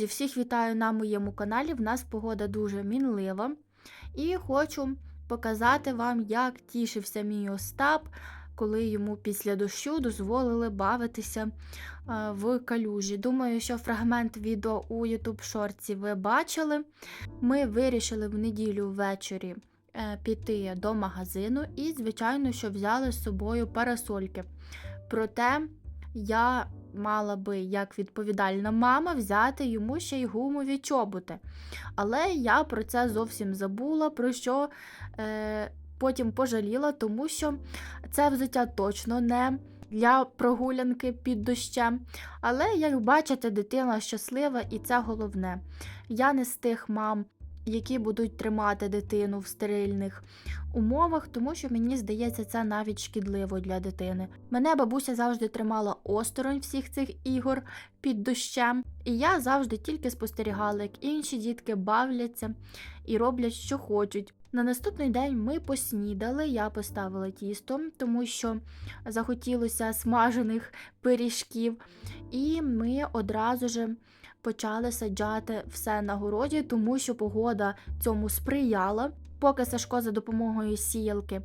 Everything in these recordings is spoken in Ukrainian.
Друзі, всіх вітаю на моєму каналі. В нас погода дуже мінлива. І хочу показати вам, як тішився мій Остап, коли йому після дощу дозволили бавитися е, в калюжі. Думаю, що фрагмент відео у YouTube шорці ви бачили. Ми вирішили в неділю ввечері е, піти до магазину і, звичайно, що взяли з собою парасольки. Проте я мала би, як відповідальна мама, взяти йому ще й гумові чоботи. Але я про це зовсім забула, про що е, потім пожаліла, тому що це взуття точно не для прогулянки під дощем. Але, як бачите, дитина щаслива, і це головне. Я не з тих мам, які будуть тримати дитину в стерильних умовах, тому що мені здається, це навіть шкідливо для дитини. Мене бабуся завжди тримала осторонь всіх цих ігор під дощем, і я завжди тільки спостерігала, як інші дітки бавляться і роблять, що хочуть. На наступний день ми поснідали, я поставила тісто, тому що захотілося смажених пиріжків, і ми одразу ж почали саджати все на городі, тому що погода цьому сприяла. Поки Сашко за допомогою сіялки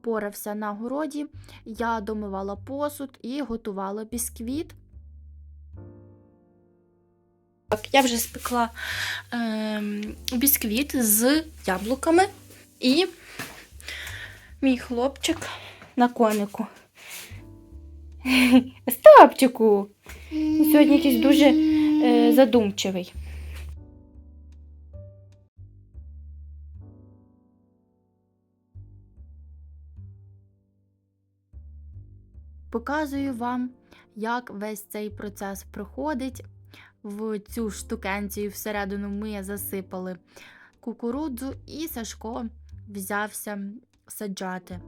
порався на городі, я домивала посуд і готувала бісквіт. Я вже спекла е, бісквіт з яблуками і мій хлопчик на конику. Стапчику! Сьогодні якийсь дуже задумчивий. Показую вам, як весь цей процес проходить. В цю штукенцію всередину ми засипали кукурудзу, і Сашко взявся саджати.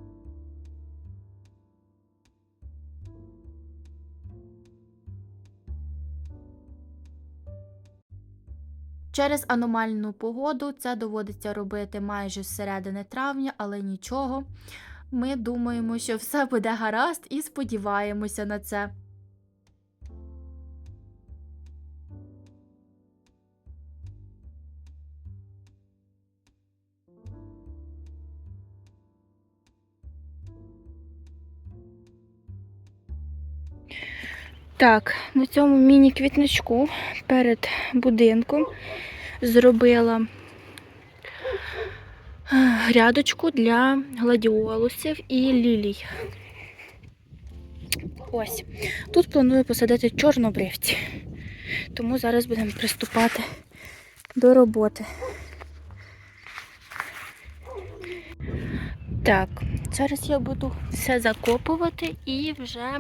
Через аномальну погоду це доводиться робити майже з середини травня, але нічого. Ми думаємо, що все буде гаразд і сподіваємося на це. Так, на цьому міні-квітничку перед будинком зробила е, грядочку для гладіолусів і лілій. Ось. Тут планую посадити чорнобривці. Тому зараз будемо приступати до роботи. Так, зараз я буду все закопувати і вже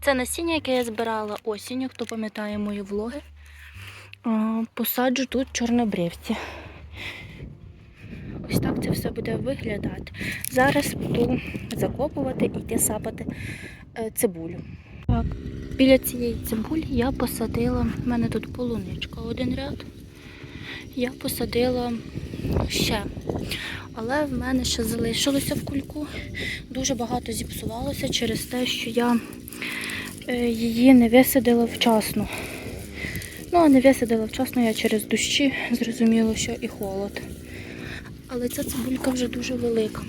це насіння, яке я збирала осінню, хто пам'ятає мої влоги. Посаджу тут чорнобривці. Ось так це все буде виглядати. Зараз буду закопувати і йти сапати е, цибулю. Так, біля цієї цибулі я посадила, в мене тут полуничка один ряд. Я посадила ще. Але в мене ще залишилося в кульку. Дуже багато зіпсувалося через те, що я е, її не висадила вчасно. Ну, а не висадила вчасно я через дощі, зрозуміло, що і холод. Але ця цибулька вже дуже велика.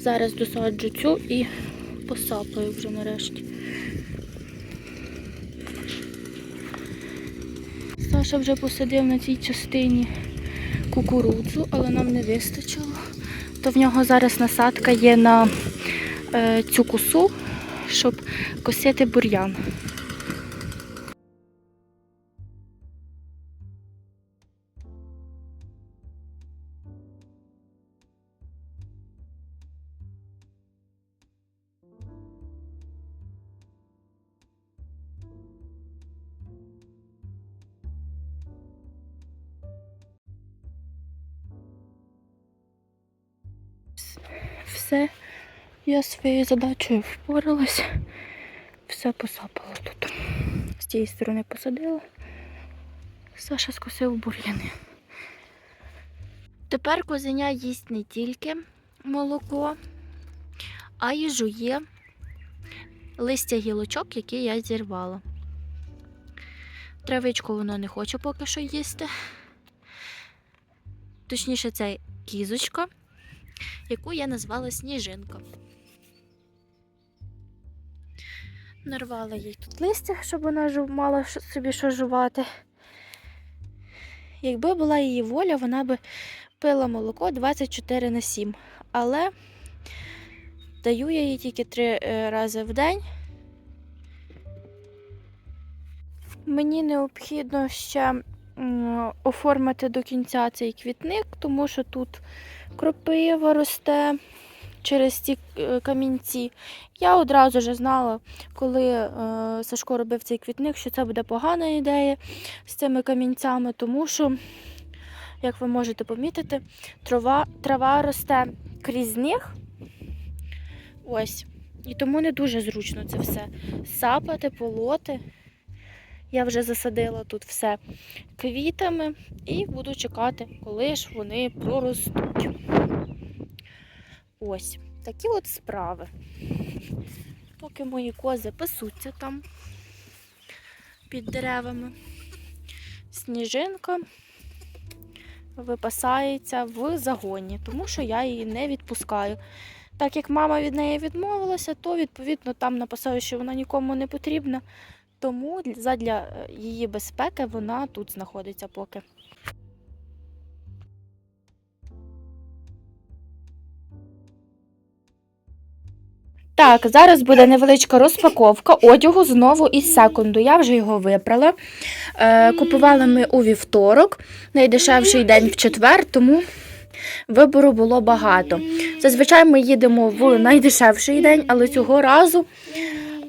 Зараз досаджу цю і посапаю вже нарешті. Саша вже посадив на цій частині кукурудзу, але нам не вистачило. То в нього зараз насадка є на е, цю косу, щоб косити бур'ян. Все, я своєю задачею впоралась. Все посапала тут. З цієї сторони посадила. Саша скосив бур'яни. Тепер козеня їсть не тільки молоко, а й жує листя гілочок, які я зірвала. Травичку воно не хоче поки що їсти. Точніше, це кізочка, яку я назвала Сніжинка. Нарвала їй тут листя, щоб вона мала собі що жувати. Якби була її воля, вона би пила молоко 24 на 7. Але даю я їй тільки три е, рази в день. Мені необхідно ще оформити до кінця цей квітник, тому що тут кропива росте через ці е, камінці. Я одразу вже знала, коли е, Сашко робив цей квітник, що це буде погана ідея з цими камінцями, тому що, як ви можете помітити, трава, трава росте крізь них. Ось. І тому не дуже зручно це все сапати, полоти. Я вже засадила тут все квітами і буду чекати, коли ж вони проростуть. Ось такі от справи. Поки мої кози пасуться там під деревами. Сніжинка випасається в загоні, тому що я її не відпускаю. Так як мама від неї відмовилася, то відповідно там написаю, що вона нікому не потрібна. Тому задля е, її безпеки вона тут знаходиться поки. Так, зараз буде невеличка розпаковка одягу знову із секунду. Я вже його випрала. Е, купували ми у вівторок, найдешевший день в четвер, тому вибору було багато. Зазвичай ми їдемо в найдешевший день, але цього разу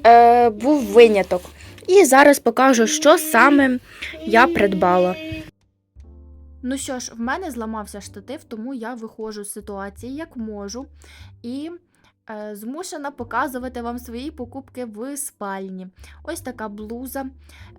е, був виняток. І зараз покажу, що саме я придбала. Ну що ж, в мене зламався штатив, тому я виходжу з ситуації як можу. І е, змушена показувати вам свої покупки в спальні. Ось така блуза.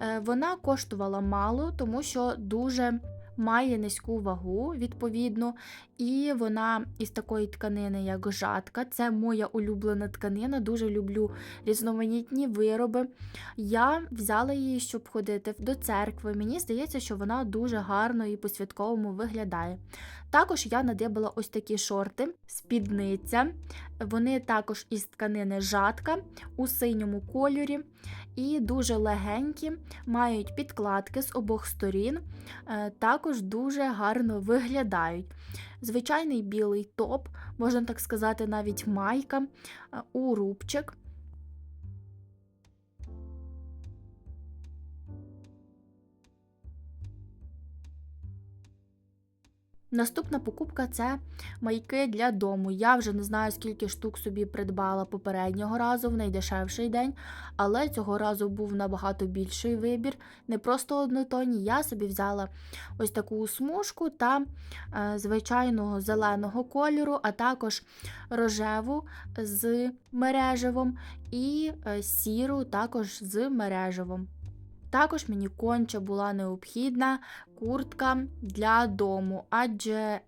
Е, вона коштувала мало, тому що дуже має низьку вагу, відповідно, і вона із такої тканини, як жатка. Це моя улюблена тканина. Дуже люблю різноманітні вироби. Я взяла її, щоб ходити до церкви. Мені здається, що вона дуже гарно і по-святковому виглядає. Також я надибала ось такі шорти, спідниця. Вони також із тканини жатка у синьому кольорі і дуже легенькі, мають підкладки з обох сторін, е, також дуже гарно виглядають. Звичайний білий топ, можна так сказати, навіть майка е, Наступна покупка це майки для дому. Я вже не знаю, скільки штук собі придбала попереднього разу в найдешевший день, але цього разу був набагато більший вибір. Не просто однотонні. Я собі взяла ось таку смужку та е, звичайного зеленого кольору, а також рожеву з мережевом і е, сіру також з мережевом. Також мені конче була необхідна куртка для дому, адже е,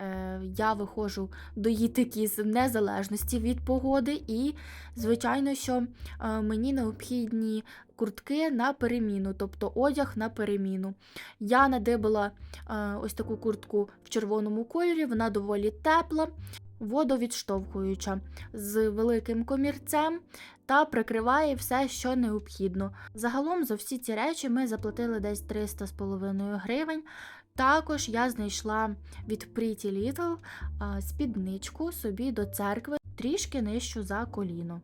я виходжу доїти кіз в незалежності від погоди, і, звичайно, що е, мені необхідні куртки на переміну, тобто одяг на переміну. Я надибала е, ось таку куртку в червоному кольорі, вона доволі тепла, водовідштовхуюча з великим комірцем та прикриває все, що необхідно. Загалом за всі ці речі ми заплатили десь 300 з половиною гривень. Також я знайшла від Pretty Little спідничку собі до церкви трішки нижчу за коліно.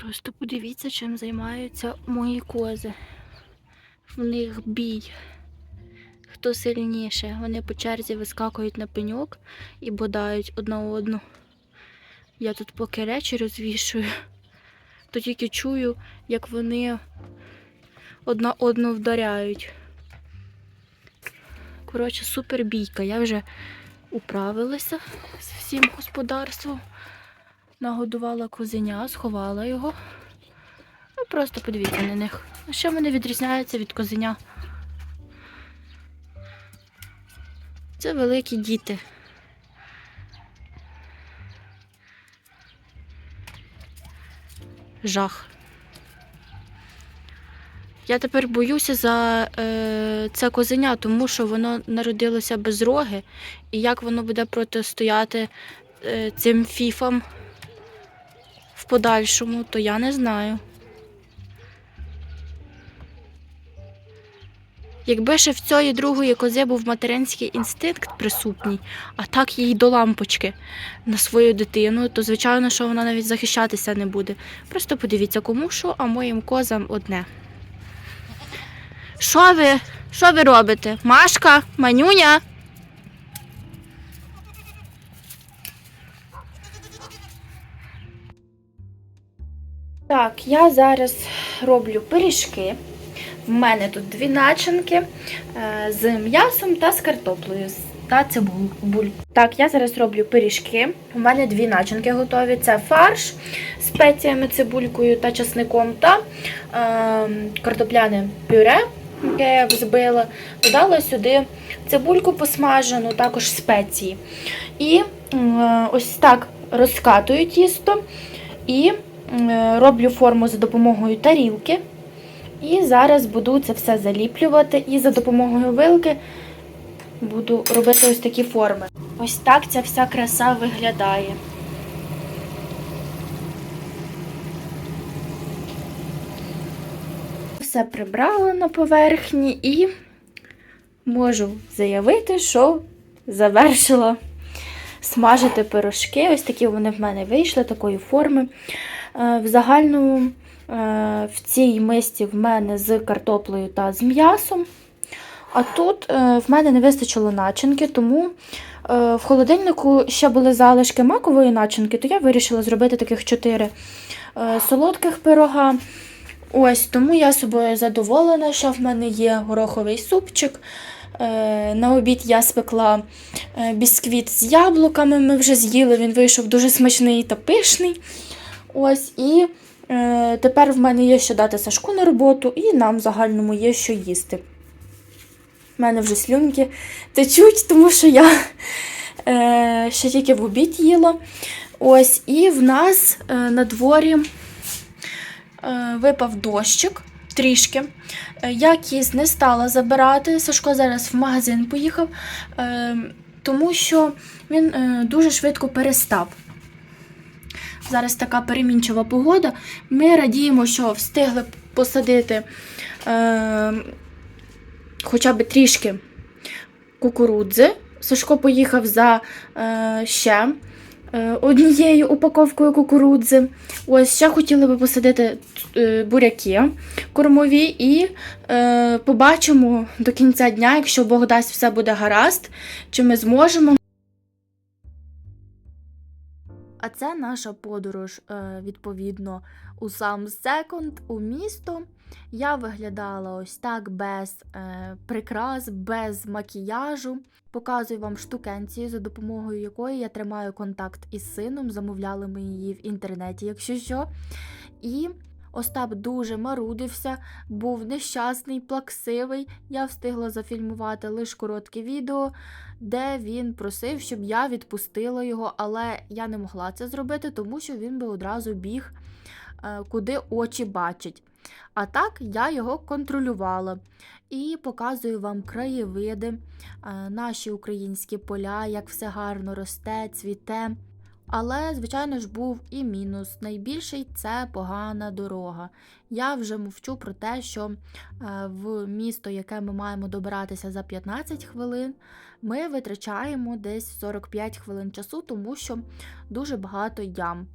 Просто подивіться, чим займаються мої кози. В них бій. Хто сильніше? Вони по черзі вискакують на пеньок і бодають одна одну. Я тут поки речі розвішую, то тільки чую, як вони одна одну вдаряють. Коротше, супер бійка. Я вже управилася з всім господарством нагодувала козеня, сховала його. Ну, Просто подивіться на них. Що мене відрізняється від козеня? Це великі діти. Жах. Я тепер боюся за е, це козеня, тому що воно народилося без роги, і як воно буде протистояти е, цим фіфам подальшому, то я не знаю. Якби ще в цієї другої кози був материнський інстинкт присутній, а так їй до лампочки на свою дитину, то звичайно, що вона навіть захищатися не буде. Просто подивіться, кому що, а моїм козам одне. Що ви? Що ви робите? Машка, манюня? Так, я зараз роблю пиріжки. В мене тут дві начинки е, з м'ясом та з картоплею та цибуль. Так, я зараз роблю пиріжки. У мене дві начинки готові. Це фарш з спеціями, цибулькою та часником та е, картопляне пюре, яке я взбила. Додала сюди цибульку посмажену, також спеції. І е, ось так розкатую тісто і роблю форму за допомогою тарілки. І зараз буду це все заліплювати і за допомогою вилки буду робити ось такі форми. Ось так ця вся краса виглядає. Все прибрала на поверхні і можу заявити, що завершила смажити пирожки. Ось такі вони в мене вийшли, такої форми. Е, В загальному е, в цій мисці в мене з картоплею та з м'ясом. А тут е, в мене не вистачило начинки, тому в холодильнику ще були залишки макової начинки, то я вирішила зробити таких 4 е, солодких пирога. Ось тому я собою задоволена, що в мене є гороховий супчик. На обід я спекла бісквіт з яблуками. Ми вже з'їли, він вийшов дуже смачний та пишний. Ось і е, тепер в мене є що дати Сашку на роботу, і нам в загальному є що їсти. У мене вже слюнки течуть, тому що я е, ще тільки в обід їла. Ось, і в нас е, на дворі е, випав дощик трішки. Е, Я кіс не стала забирати. Сашко зараз в магазин поїхав, е, тому що він е, дуже швидко перестав. Зараз така перемінчива погода. Ми радіємо, що встигли посадити е, хоча б трішки кукурудзи. Сашко поїхав за е, ще е, однією упаковкою кукурудзи. Ось ще хотіли би посадити е, буряки кормові і е, побачимо до кінця дня, якщо Бог дасть все буде гаразд, чи ми зможемо. А це наша подорож, е, відповідно, у сам секонд, у місто. Я виглядала ось так без е, прикрас, без макіяжу. Показую вам штукенцію, за допомогою якої я тримаю контакт із сином. Замовляли ми її в інтернеті, якщо що. І Остап дуже марудився, був нещасний, плаксивий. Я встигла зафільмувати лише коротке відео, де він просив, щоб я відпустила його, але я не могла це зробити, тому що він би одразу біг, е, куди очі бачать. А так я його контролювала і показую вам краєвиди, е, наші українські поля, як все гарно росте, цвіте. Але, звичайно ж, був і мінус. Найбільший це погана дорога. Я вже мовчу про те, що е, в місто, яке ми маємо добиратися за 15 хвилин, ми витрачаємо десь 45 хвилин часу, тому що дуже багато ям.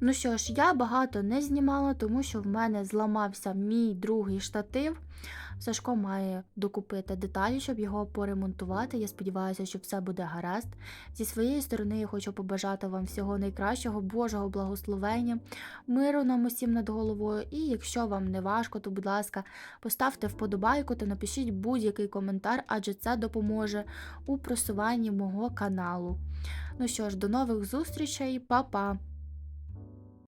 Ну що ж, я багато не знімала, тому що в мене зламався мій другий штатив. Сашко має докупити деталі, щоб його поремонтувати. Я сподіваюся, що все буде гаразд. Зі своєї сторони я хочу побажати вам всього найкращого, Божого благословення, миру нам усім над головою. І якщо вам не важко, то будь ласка, поставте вподобайку та напишіть будь-який коментар, адже це допоможе у просуванні мого каналу. Ну що ж, до нових зустрічей, па-па!